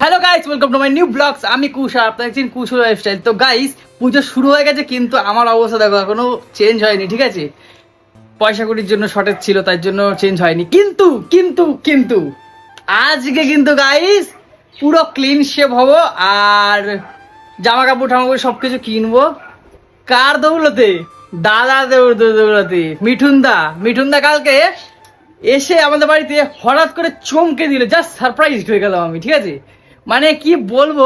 Hello guys welcome to my new blogs আমি কুশ আপনারা দেখছেন কুশ লাইফস্টাইল তো গাইস পুজো শুরু হয়ে গেছে, কিন্তু আমার অবস্থা দেখো, এখনও চেঞ্জ হয়নি, ঠিক আছে? পয়সা কুড়ির জন্য শর্টেজ ছিল তার জন্য চেঞ্জ হয়নি। কিন্তু কিন্তু কিন্তু, আজকে কিন্তু গাইস পুরো ক্লিন শেপ হব আর জামা কাপড় টামা কাপড় সব কিছু কিনবো। কার দৌলতে? দাদা দৌড় দৌড়াতে মিঠুন দা মিঠুন দা কালকে এসে আমাদের বাড়িতে হঠাৎ করে চমকে দিল জাস্ট সারপ্রাইজ হয়ে গেলাম আমি, ঠিক আছে? মানে কি বলব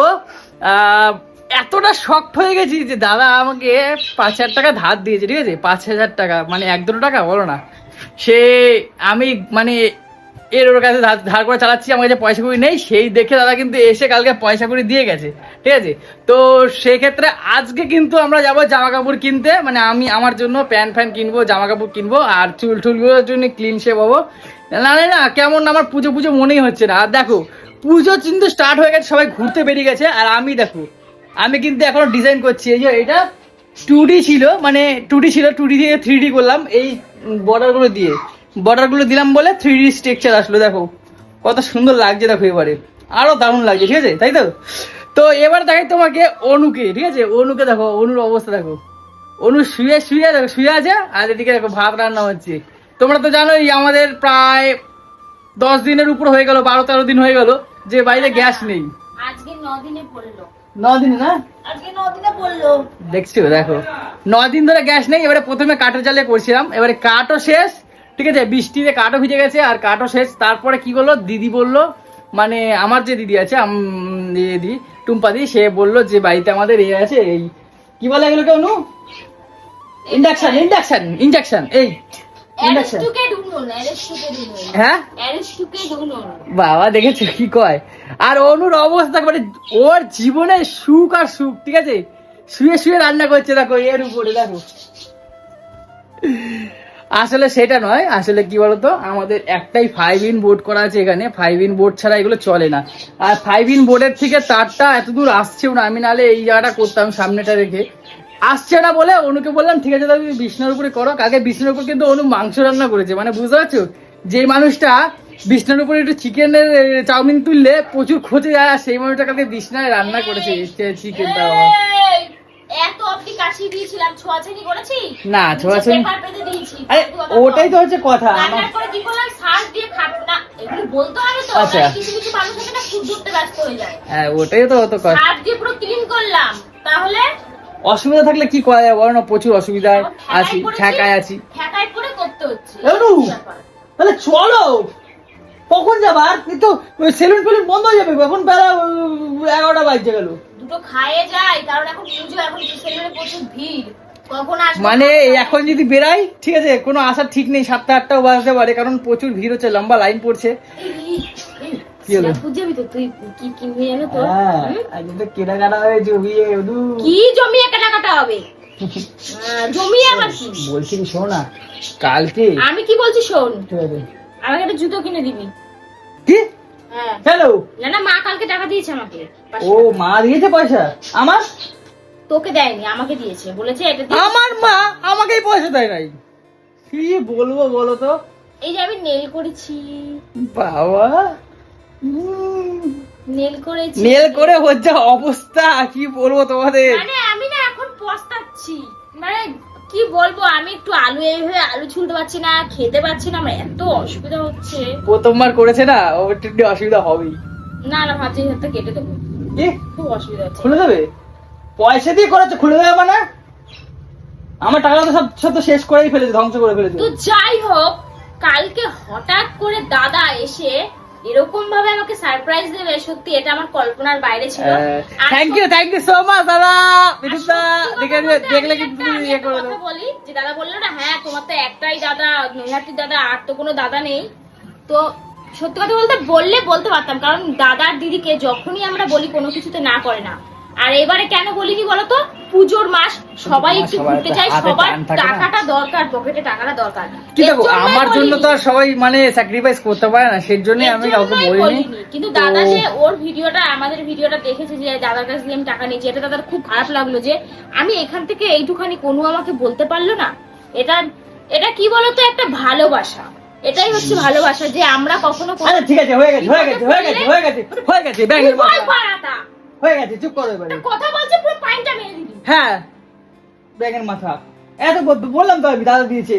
এতটা শক্ট হয়ে গেছি যে দাদা আমাকে পাঁচ হাজার টাকা ধার দিয়েছে, ঠিক আছে? পাঁচ হাজার টাকা মানে এক দুটো টাকা, বলো না। সে আমি মানে এর ওর কাছে ধার করে চালাচ্ছি, আমার কাছে পয়সা করি নেই, সেই দেখে দাদা কিন্তু এসে কালকে পয়সা করে দিয়ে গেছে, ঠিক আছে? তো সেক্ষেত্রে আজকে কিন্তু আমরা যাব জামা কাপড় কিনতে মানে আমি আমার জন্য প্যান্ট ফ্যান কিনবো জামা কাপড় কিনবো, আর চুল টুলগুলোর জন্য ক্লিন শেপ হব। না না না, কেমন আমার পুজো পুজো মনেই হচ্ছে না। আর দেখো, পুজো কিন্তু স্টার্ট হয়ে গেছে, সবাই ঘুরতে বেরিয়ে গেছে, আর আমি দেখো, আমি কিন্তু এখনও ডিজাইন করছি, এই যে এটা টু ছিল মানে টু ছিল টু দিয়ে থ্রি ডি করলাম, এই বর্ডারগুলো দিয়ে। বর্ডারগুলো দিলাম বলে থ্রি ডি স্ট্রাকচার আসলো দেখো। কত সুন্দর লাগছে দেখো এবারে। আরও দারুণ লাগছে ঠিক আছে? তাই তো? তো এবার দেখাই তোমাকে অনুকে ঠিক আছে? অনুকে দেখো অনুর অবস্থা দেখো। অনু শুয়ে শুয়ে দেখো শুয়ে আছে আর এদিকে দেখো ভাত রান্না হচ্ছে। তোমরা তো জানোই আমাদের প্রায় দশ দিনের উপর হয়ে গেল বারো তেরো দিন হয়ে গেল যে বাইরে গ্যাস নেই। আজকে ন দিনে পড়ল। ন দিন না? আজকে ন দিনে পড়ল। দেখছ দেখো। ন দিন ধরে গ্যাস নেই এবারে প্রথমে কাঠের জালে করছিলাম এবারে কাঠও শেষ ঠিক আছে বৃষ্টিতে কাঠও ভিজে গেছে আর কাঠও শেষ। তারপরে কি করল দিদি বলল মানে আমার যে দিদি আছে দিদি টুম্পাদি সে বলল যে বাড়িতে আমাদের এ আছে এই কি বলে এগুলো কেউ ইন্ডাকশন ইন্ডাকশন ইন্ডাকশন এই হ্যাঁ? বাবা দেখেছ কি কয়? আর অনুর অবস্থা মানে ওর জীবনে সুখ আর সুখ ঠিক আছে? শুয়ে শুয়ে রান্না করছে দেখো এর উপরে দেখো। আসলে সেটা নয়, আসলে কি বলতো, আমাদের একটাই ফাইভ ইন বোর্ড করা আছে এখানে ফাইভ ইন বোর্ড ছাড়া এগুলো চলে না। আর ফাইভ ইন বোর্ডের থেকে তারটা এত দূর আসছেও না, আমি নাহলে এই জায়গাটা করতাম সামনেটা রেখে। আসছে না বলে অনুকে বললাম, ঠিক আছে তুমি বিছনার উপরে করো। আগে বিষ্ণুর উপর কিন্তু অনু মাংস রান্না করেছে মানে বুঝতে পারছ? যে মানুষটা বিছনার উপরে একটু চিকেনের চাউমিন তুললে প্রচুর খোঁজে যায় আর সেই মানুষটা কালকে বিছনায় রান্না করেছে চিকেনটা এত অবধি কাশি দিয়েছিলাম ছোঁয়াছানি করেছি? না ছোঁয়াছুঁই পেপার পেতে দিয়েছি। আরে ওটাই তো হচ্ছে কথা আমার রান্নার কি করলাম? শ্বাস দিয়ে খাট এগুলো বলতে হবে তো আচ্ছা। কিছু কিছু মানুষ আছে না খুব ধরতে ব্যস্ত হয়ে যায়। হ্যাঁ ওটাই তো অত কথা। শ্বাস দিয়ে পুরো ক্লিন করলাম। তাহলে? অসুবিধা থাকলে কি করা যায় বলো না? প্রচুর অসুবিধায় আছি ঠেকায় আছি। ঠেকায় করে করতে হচ্ছে। তাহলে চলো। কখন যাবার তো সেলুন ফেলুন বন্ধ হয়ে যাবে। এখন বেলা এগারোটা বাজছে গেল। দুটো খায়ে যায় কারণ এখন পুজো এখন সেলুনে প্রচুর ভিড়। মানে এখন যদি বেরাই ঠিক আছে কোনো আসার ঠিক নেই সাতটা আটটাও বাজতে পারে কারণ প্রচুর ভিড় হচ্ছে লম্বা লাইন পড়ছে। বলছি কি শোনো কালকে আমি কি বলছি শোন? আমাকে একটা জুতো কিনে দিবি। কি? হ্যালো না না মা কালকে টাকা দিয়েছে আমাকে। ও মা দিয়েছে পয়সা? আমার? তোকে দেয়নি আমাকে দিয়েছে। বলেছে এটা আমার মা আমাকেই পয়সা দেয় নাই। কি বলব বলো তো? এই যে আমি নেল করেছি। বাবা। নেল করেছি। নেল করে হচ্ছে অবস্থা কি বলব তোমাদের? মানে আমি না এখন পস্তাচ্ছি। মানে কি বলব আমি একটু আলু এইভাবে আলু ছুলতে পারছি না খেতে পারছি না আমার এত অসুবিধা হচ্ছে। প্রথমবার করেছে না ওর একটু অসুবিধা হবেই। না না ভাবছি হাতটা কেটে দেবো। কি? খুব অসুবিধা হচ্ছে। খুলে দেবে? পয়সা দিয়ে করেছে খুলে দেবে মানে? আমার টাকা তো সব সব তো শেষ করেই ফেলেছে ধ্বংস করে ফেলেছে। তো যাই হোক কালকে হঠাৎ করে দাদা এসে এরকম ভাবে আমাকে সারপ্রাইজ দেবে সত্যি এটা আমার কল্পনার বাইরে ছিল। Thank you thank you so much দাদা। বিদ্যুৎদা দেখে দেখলে কি কিন্তু ইয়ে করে কথা বলি যে দাদা বলল না হ্যাঁ তোমার তো একটাই দাদা নৈহাটির দাদা আর তো কোনো দাদা নেই। তো সত্যি কথা বলতে বললে বলতে পারতাম কারণ দাদার দিদিকে যখনই আমরা বলি কোনো কিছুতে না করে না। আর এবারে কেন বলিনি বলতো? পুজোর মাস সবাই একটু ঘুরতে চাই সবার। টাকাটা দরকার পকেটে টাকাটা দরকার। কি দেখো আমার জন্য তো আর সবাই মানে স্যাক্রিফাইস করতে পারে না সেই জন্যই এর আমি কাউকে বলিনি। কিন্তু দাদা যে ওর ভিডিওটা আমাদের ভিডিওটা দেখেছে যে দাদার কাছ থেকে আমি টাকা নিয়েছি এটা দাদার খুব খারাপ লাগল যে আমি এখান থেকে এইটুখানি কোনো আমাকে বলতে পারল না। এটা এটা কি বলতো? একটা ভালোবাসা। এটাই হচ্ছে ভালোবাসা যে আমরা কখনো ঠিক আছে হয়ে গেছে হয়ে গেছে হয়ে গেছে হয়ে গেছে হয়ে গেছে ব্যাঙের মাথা বাড়াটা। হয়ে গেছে চুপ করো এবারে। কথা বলছে পুরো পাইনটা মেরে দিবি। হ্যাঁ ব্যাঙের মাথা। এত বললাম তো আমি দাদা দিয়েছে।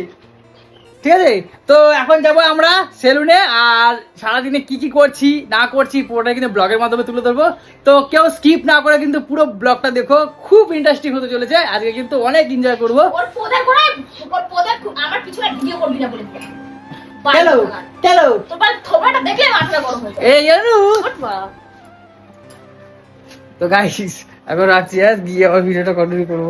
ঠিক আছে? তো এখন যাব আমরা সেলুনে আর সারাদিনে কি কি করছি না করছি পুরোটা কিন্তু ব্লগের মাধ্যমে তুলে ধরবো। তো কেউ স্কিপ না করে কিন্তু পুরো ব্লগটা দেখো খুব ইন্টারেস্টিং হতে চলেছে। আজকে কিন্তু অনেক এনজয় করব। ওর পোদের গোড়ায় ওর পোদের খু- আমার পিছনে ভিডিও করবি না বলে কেন কেন তোর থোবাটা দেখলে মাথা গরম হয়ে যায় এই জানো। তো গাইস এখন রাখছি আর গিয়ে আবার ভিডিওটা কন্টিনিউ করব।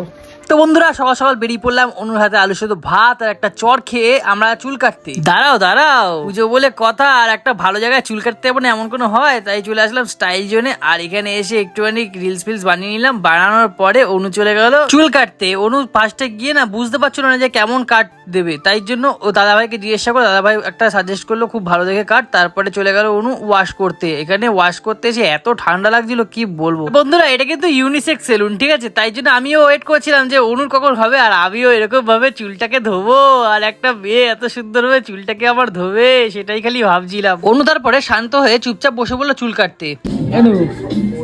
তো বন্ধুরা সকাল সকাল বেরিয়ে পড়লাম অনুর হাতে আলু সেদ্ধ ভাত আর একটা চর খেয়ে আমরা চুল কাটতে। দাঁড়াও দাঁড়াও। পুজো বলে কথা আর একটা ভালো জায়গায় চুল কাটতে যাব না এমন কোনো হয়? তাই চলে আসলাম স্টাইল জোনে আর এখানে এসে একটুখানি রিলস ফিলস বানিয়ে নিলাম। বানানোর পরে অনু চলে গেল চুল কাটতে। অনু ফার্স্টে গিয়ে না বুঝতে পারছিল না যে কেমন কাট দেবে তাই জন্য ও দাদাভাইকে জিজ্ঞাসা করে দাদাভাই একটা সাজেস্ট করল খুব ভালো দেখে কাট। তারপরে চলে গেল অনু ওয়াশ করতে। এখানে ওয়াশ করতে এসে এত ঠান্ডা লাগছিল কি বলব? বন্ধুরা এটা কিন্তু ইউনিসেক্স সেলুন ঠিক আছে? তাই জন্য আমিও ওয়েট করছিলাম যে অনুর কখন হবে আর আমিও এরকম ভাবে চুলটাকে ধোবো আর একটা মেয়ে এত সুন্দর ভাবে চুলটাকে আবার ধোবে সেটাই খালি ভাবছিলাম। অনু তারপরে শান্ত হয়ে চুপচাপ বসে বলল চুল কাটতে।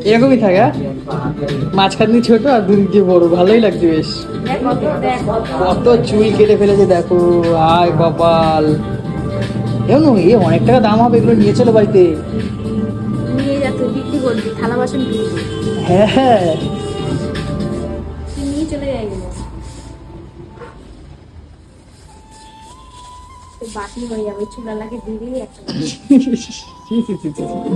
এরকমই থাকা মাঝখান দিয়ে ছোট আর দুদিক দিয়ে বড় ভালোই লাগছে বেশ। কত চুল কেটে ফেলেছে দেখো আয় কপাল। এমন এ অনেক টাকা দাম হবে এগুলো নিয়ে চলো বাড়িতে। নিয়ে যা বিক্রি করবি থালা বাসন হ্যাঁ। তো হয়ে যাবে চুলালাকে দিবি একটা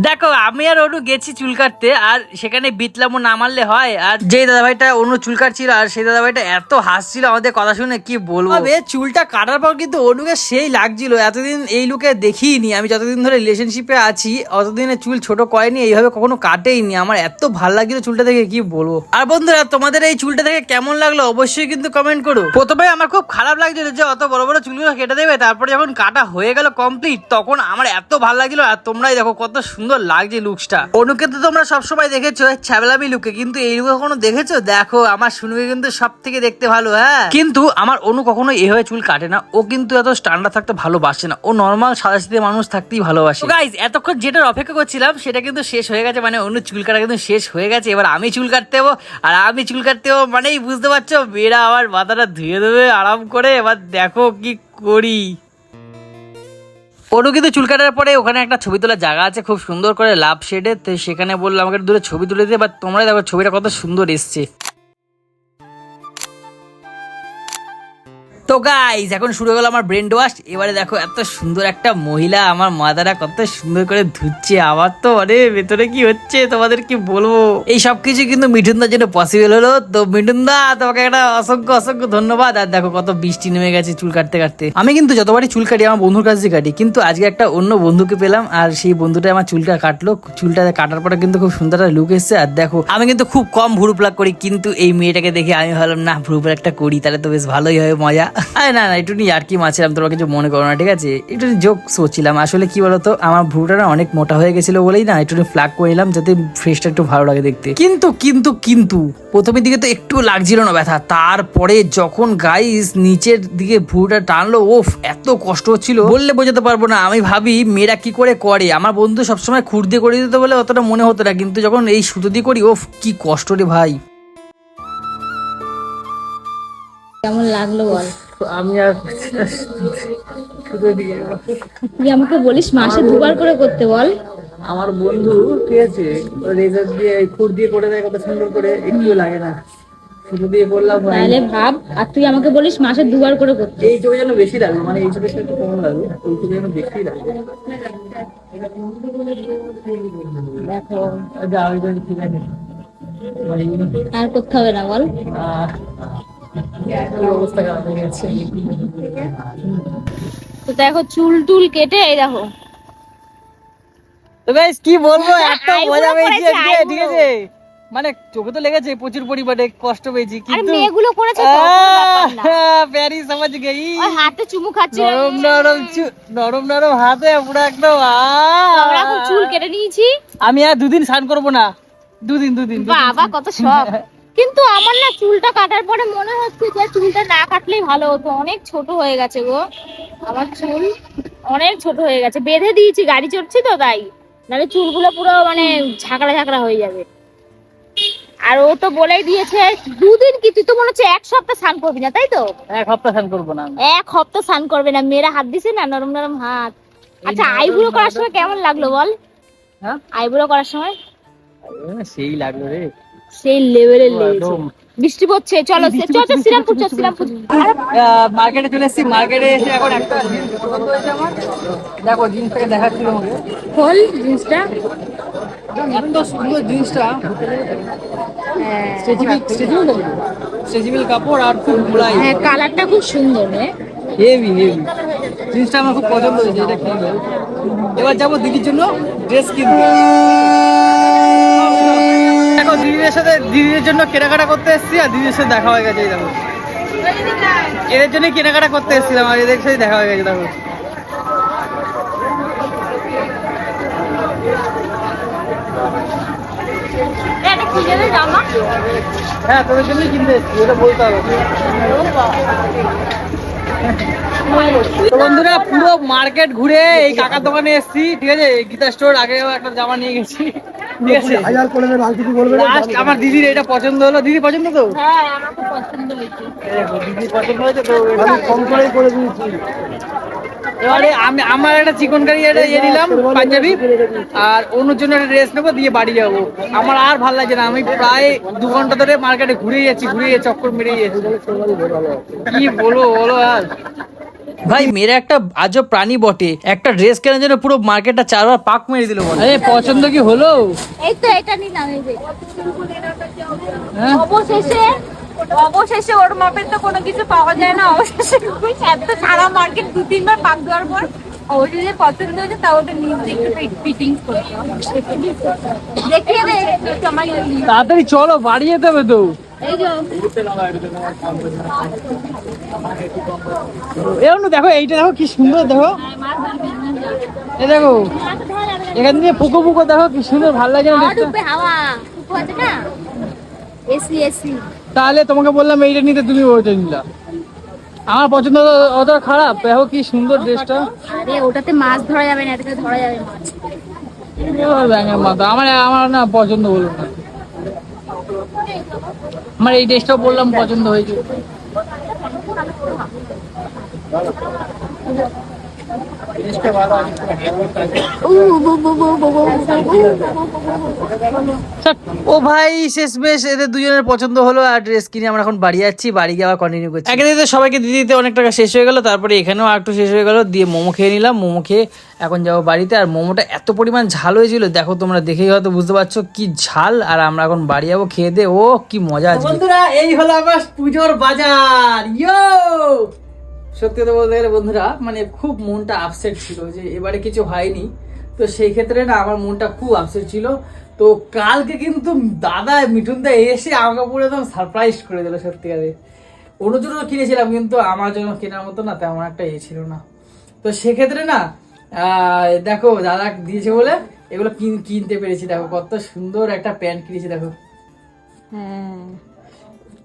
দেখো আমি আর অনু গেছি চুল কাটতে আর সেখানে বিতলামও না মারলে হয় আর যে দাদাভাইটা অনু চুল কাটছিল আর সেই দাদাভাইটা এত হাসছিল আমাদের কথা শুনে কি বলব? তবে চুলটা কাটার পর কিন্তু অনুকে সেই লাগছিল এতদিন এই লুকে দেখিনি আমি যতদিন ধরে রিলেশনশিপে আছি অতদিনে চুল ছোট করেনি এইভাবে কখনো কাটেইনি আমার এত ভালো লাগছিল চুলটা দেখে কি বলব? আর বন্ধুরা তোমাদের এই চুলটা দেখে কেমন লাগল অবশ্যই কিন্তু কমেন্ট করো। প্রথমে আমার খুব খারাপ লাগছিল যে অত বড় বড় চুলগুলো কেটে দেবে তারপরে যখন কাটা হয়ে গেল কমপ্লিট তখন আমার এত ভালো লাগছিল আর তোমরাই দেখো কত সুন্দর লাগছে লুকসটা অনুকে তো তোমরা সবসময় দেখেছ ছ্যাবলামি লুকে কিন্তু এই লুকে কখনো দেখেছ? দেখো, আমার শুনুকে কিন্তু সব থেকে দেখতে ভালো হ্যাঁ। কিন্তু আমার অনু কখনো এভাবে চুল কাটে না, ও কিন্তু এত স্ট্যান্ডার্ড থাকতে ভালোবাসে না। ও নর্মাল সাদা সিধে মানুষ থাকতেই ভালোবাসে। গাইজ এতক্ষণ যেটার অপেক্ষা করছিলাম, সেটা কিন্তু শেষ হয়ে গেছে মানে অনু চুল কাটা কিন্তু শেষ হয়ে গেছে। এবার আমি চুল কাটতে হব, আর আমি চুল কাটতে হব মানেই বুঝতে পারছ, মেয়েরা আমার মাথাটা ধুয়ে দেবে আরাম করে, এবার দেখো কি করি। ওরও কিন্তু চুল কাটার পরে ওখানে একটা ছবি তোলার জায়গা আছে, খুব সুন্দর করে লাভ শেডে। তো সেখানে বলল, আমাকে দূরে ছবি তুলে দিতে বা তোমরা দেখো, ছবিটা কত সুন্দর এসছে। তো গাইজ এখন শুরু হয়ে গেল আমার ব্রেন ওয়াশ এবারে দেখো এত সুন্দর একটা মহিলা আমার মাদারা কত সুন্দর করে ধুচ্ছে। আবার তো আরে, ভেতরে কি হচ্ছে? তোমাদের কি বলব? এই সব কিছু কিন্তু মিঠুনদার জন্য পসিবল হলো। তো মিঠুনদা, তোমাকে একটা অসংখ্য অসংখ্য ধন্যবাদ। আর দেখো কত বৃষ্টি নেমে গেছে চুল কাটতে কাটতে। আমি কিন্তু যতবারই চুল কাটি, আমার বন্ধুর কাছে কাটি। কিন্তু আজকে একটা অন্য বন্ধুকে পেলাম, আর সেই বন্ধুটা আমার চুলটা কাটলো। চুলটা কাটার পরে কিন্তু খুব সুন্দর একটা লুক এসছে। আর দেখো, আমি কিন্তু খুব কম ভুরু প্লাক করি, কিন্তু এই মেয়েটাকে দেখে আমি ভাবলাম, না ভুরু প্লাকটা করি, তাহলে তো বেশ ভালোই হবে মজা। আরে না না একটু আর কি মাছিলাম তোমরা কিছু মনে করো না, ঠিক আছে? একটু জোক সোচ্ছিলাম আসলে কি বলতো, আমার ভুরুটা না অনেক মোটা হয়ে গেছিল বলেই না একটু ফ্লাক করে নিলাম যাতে ফেসটা একটু ভালো লাগে দেখতে। কিন্তু কিন্তু কিন্তু, প্রথমের দিকে তো একটু লাগছিল না ব্যথা। তারপরে যখন গাইস নিচের দিকে ভুরুটা টানলো, ওফ, এত কষ্ট হচ্ছিল। বললে বোঝাতে পারব না, আমি ভাবি মেয়েরা কি করে করে? আমার বন্ধু সবসময় খুর দিয়ে করে দিতে বলে অতটা মনে হতো না, কিন্তু যখন এই সুতো দিয়ে করি, ওফ, কি কষ্ট রে ভাই। কেমন লাগল বল? আমি আর তুই আমাকে বলিস মাসে দুবার করে করতে বল। আমার বন্ধু ঠিক আছে রেজার দিয়ে খুর দিয়ে করে দেয় কত সুন্দর করে একটু লাগে না। সুতো দিয়ে করলাম তাহলে ভাব আর তুই আমাকে বলিস মাসে দুবার করে করতে। এই চোখে যেন বেশি লাগবে মানে এই চোখে একটু কম লাগবে ওই চোখে যেন বেশি লাগবে দেখো ঠিক আছে। আর করতে হবে না বল। অবস্থা খারাপ হয়ে গেছে তো দেখো চুল টুল কেটে এই দেখো। তো গাইস কি বলব এত আইবুড়ো মজা পেয়েছি ঠিক আছে? মানে চোখে তো লেগেছে প্রচুর পরিমাণে কষ্ট পেয়েছি কিন্তু মেয়েগুলো করেছে। প্যারি সমাজ গেই। হাতে চুমু খাচ্ছিল। নরম নরম নরম নরম হাতে পুরো একদম! আমরা চুল কেটে নিয়েছি। আমি আর দুদিন স্নান করব না। দুদিন দুদিন। বাবা কত শখ। কিন্তু আমার না চুলটা কাটার পরে মনে হচ্ছে যে চুলটা না কাটলেই ভালো হতো। অনেক ছোট হয়ে গেছে গো। আমার চুল অনেক ছোট হয়ে গেছে। বেঁধে দিয়েছি গাড়ি চড়ছি তো তাই। নাহলে চুলগুলো পুরো মানে ঝাঁকড়া ঝাঁকড়া হয়ে যাবে। আর ও তো বলেই দিয়েছে দুদিন কি তুই তো মনে হচ্ছে এক সপ্তাহ স্নান করবি না তাই তো? এক সপ্তাহ স্নান করব না। এক সপ্তাহ স্নান করবে না। মেয়েরা হাত দিছে না নরম নরম হাত। আচ্ছা আইবুড়ো করার সময় কেমন লাগল বল? হ্যাঁ? আইবুড়ো করার সময়? সেই লাগল রে। সেই লেভেলের লেগেছে। বৃষ্টি পড়ছে চলো চল শ্রীরামপুর চল শ্রীরামপুর মার্কেটে চলে। এসেছি মার্কেটে এসে এখন একটা আমার। দেখো জিনিসটাকে দেখাচ্ছিল খোল জিনিসটা। এত সুন্দর জিনিসটা। হ্যাঁ। স্ট্রেচেবল স্ট্রেচেবল স্ট্রেচেবল কাপড় আর খুব মোড়াই হ্যাঁ কালারটা খুব সুন্দর হেভি হেভি জিনিসটা আমার খুব পছন্দ হয়েছে এটা কিনবো। এবার যাব দিদির জন্য ড্রেস কিনতে। দেখো, দিদিদের সাথে দিদিদের জন্য কেনাকাটা করতে এসেছি আর দিদির সাথে দেখা হয়ে গেছে দেখো। এদের জন্য কেনাকাটা করতে এসেছিলাম আর এদের সাথে দেখা হয়ে গেছে, দেখো। হ্যাঁ তোদের জন্যই কিনতে এসেছি, এটা বলতে হবে। তো বন্ধুরা পুরো মার্কেট ঘুরে এই কাকার দোকানে এসেছি ঠিক আছে? গীতা স্টোর আগে একটা জামা নিয়ে গেছি ঠিক আছে? লাস্ট আমার দিদির এটা পছন্দ হলো। দিদি পছন্দ তো? দিদি পছন্দ হয়েছে। দিদির পছন্দ তো? কম করেই করে দিয়েছি। এবারে আমি আমার একটা চিকন কারি একটা ইয়ে নিলাম পাঞ্জাবি আর অন্যর জন্য একটা ড্রেস নেব দিয়ে বাড়ি যাব। আমার আর ভালো লাগছে না আমি প্রায় দু ঘণ্টা ধরে মার্কেটে ঘুরে যাচ্ছি ঘুরে যাচ্ছি চক্কর মেরে যাচ্ছি। কি বলব বলো আর? ভাই মেয়েরা একটা আজব প্রাণী বটে। একটা ড্রেস কেনার জন্য পুরো মার্কেটটা চারবার পাক মেরে দিল আরে পছন্দ কি হলো? এই তো এটা নিলাম এই যে। হ্যাঁ? অবশেষে অবশেষে ওর মাপের তো কোনো কিছু পাওয়া যায় না অবশেষে এত সারা মার্কেট দু তিনবার পাক দেওয়ার পর যে পছন্দ হয়েছে তা ওটা নিজে একটু দেখিয়ে দে ইয়ে। তাড়াতাড়ি চলো বাড়ি যেতে হবে তো এরকম দেখো এইটা দেখো কি সুন্দর দেখো। এই দেখো এখান থেকে পুকো পুকো দেখো কি সুন্দর ভালো লাগে না দেখতে। হাওয়া খুব আছে না? এসি এসি তাহলে তোমাকে বললাম এইটা নিতে তুমি ওইটা নিলা। আমার পছন্দ তো অত খারাপ। দেখো কি সুন্দর ড্রেসটা। আরে ওটাতে মাছ ধরা যাবে না এটাতে ধরা যাবে মাছ ব্যাঙের মাথা। আমার আমার না পছন্দ হলো না। আমার এই ড্রেসটাও বললাম পছন্দ হয়েছে ড্রেসটা ভালো আছে। ছাড়। ও ভাই শেষ বেশ এদের দুজনের পছন্দ হলো আর ড্রেস কিনে আমরা এখন বাড়ি যাচ্ছি বাড়ি গিয়ে আবার কন্টিনিউ করছি। একে দিতে সবাইকে দিতে দিতে অনেক টাকা শেষ হয়ে গেল তারপরে এখানেও একটু শেষ হয়ে গেল দিয়ে মোমো খেয়ে নিলাম মোমো খেয়ে এখন যাব বাড়িতে আর মোমোটা এত পরিমাণ ঝাল হয়েছিল দেখো তোমরা দেখেই হয়তো বুঝতে পারছ কি ঝাল আর আমরা এখন বাড়ি যাব খেয়ে দে ও কি মজা আছে বন্ধুরা এই হলো আমার পুজোর বাজার ইয়ো! সত্যি কথা বলতে গেলে বন্ধুরা মানে খুব মনটা আপসেট ছিল যে এবারে কিছু হয়নি। তো সেই ক্ষেত্রে না আমার মনটা খুব আপসেট ছিল। তো কালকে কিন্তু দাদা মিঠুনদা এসে আমাকে পুরো একদম সারপ্রাইজ করে দিল সত্যিকারে ওর জন্য কিনেছিলাম কিন্তু আমার জন্য কেনার মতো না, তেমন একটা ইয়ে ছিল না। তো সেক্ষেত্রে না দেখো দাদা দিয়েছে বলে এগুলো কিন- কিনতে পেরেছি। দেখো কত সুন্দর একটা প্যান্ট কিনেছি, দেখো। হ্যাঁ।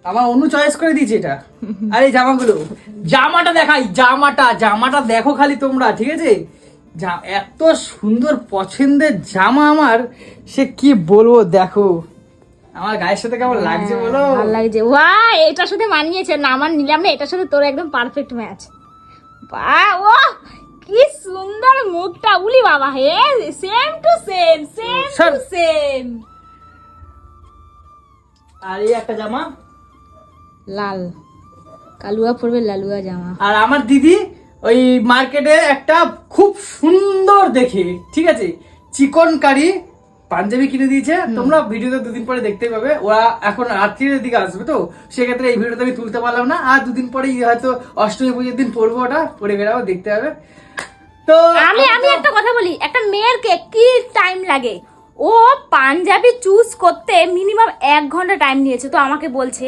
আমার অন্য চয়েস করে দিয়েছে এটা। আর জামাগুলো। জামাটা দেখাই জামাটা জামাটা দেখো খালি তোমরা ঠিক আছে? জা- এত সুন্দর পছন্দের জামা আমার সে কি বলব দেখো। আমার গায়ের সাথে কেমন লাগছে বলো? ভালো লাগছে। ওয়া এটার সাথে মানিয়েছে না আমার নিলাম না এটার সাথে তোর একদম পারফেক্ট ম্যাচ বা ও কি সুন্দর মুখটা উলি বাবা হে same to same same too. Same আর এই একটা জামা? লাল। কালুয়া পড়বে লালুয়া জামা। আর আমার দিদি ওই মার্কেটে একটা খুব সুন্দর দেখে ঠিক আছে? চিকন কারি পাঞ্জাবি কিনে দিয়েছে। তোমরা ভিডিওতে দুদিন পরে দেখতে পাবে। ওরা এখন রাত্রির দিকে আসবে তো সেক্ষেত্রে এই ভিডিওটা আমি তুলতে পারলাম না। আর দুদিন পরে হয়তো অষ্টমী পুজোর দিন পরবো ওটা পরে বেরাবো দেখতে হবে। তো আমি আমি একটা কথা বলি একটা মেয়েরকে কি টাইম লাগে? ও পাঞ্জাবি চুজ করতে মিনিমাম এক ঘণ্টা টাইম নিয়েছে তো আমাকে বলছে।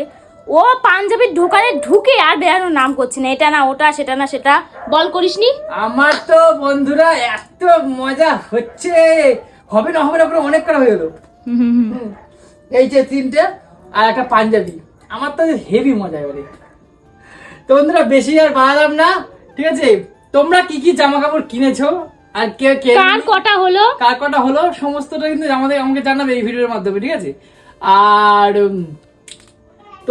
ও পাঞ্জাবির দোকানে ঢুকে আর বেরানোর নাম করছে না। এটা না ওটা সেটা না সেটা। বল করিসনি। আমার তো বন্ধুরা এত মজা হচ্ছে। হবে না হবে না করে অনেক করা হয়ে গেল। এই যে তিনটে আর একটা পাঞ্জাবি। আমার তো হেভি মজা এবারে। তো বন্ধুরা বেশি আর বাড়ালাম না ঠিক আছে? তোমরা কি কি জামা কাপড় কিনেছো? আর কে কে কার কটা হলো? কার কটা হলো? সমস্তটা কিন্তু আমাদের আমাকে জানাবে এই ভিডিওর মাধ্যমে ঠিক আছে? আর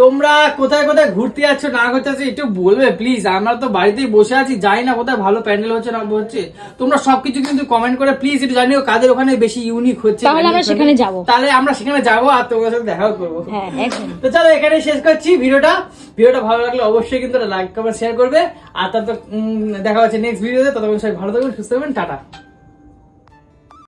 তোমরা কোথায় কোথায় ঘুরতে যাচ্ছ না ঘুরতে যাচ্ছ একটু বলবে প্লিজ আমরা তো বাড়িতেই বসে আছি যাই না কোথায় ভালো প্যান্ডেল হচ্ছে না হচ্ছে। তোমরা সবকিছু কিন্তু কমেন্ট করে প্লিজ একটু জানিও কাদের ওখানে বেশি ইউনিক হচ্ছে। তাহলে আমরা সেখানে। যাব। তাহলে আমরা সেখানে যাব আর তোমাদের সাথে দেখাও করব। হ্যাঁ তো চলো এখানে শেষ করছি ভিডিওটা। ভিডিওটা ভালো লাগলে অবশ্যই কিন্তু লাইক কমেন্ট শেয়ার করবে। আর তার তো দেখা হচ্ছে নেক্সট ভিডিওতে ততক্ষণ সবাই ভালো থাকবেন সুস্থ থাকবেন টাটা।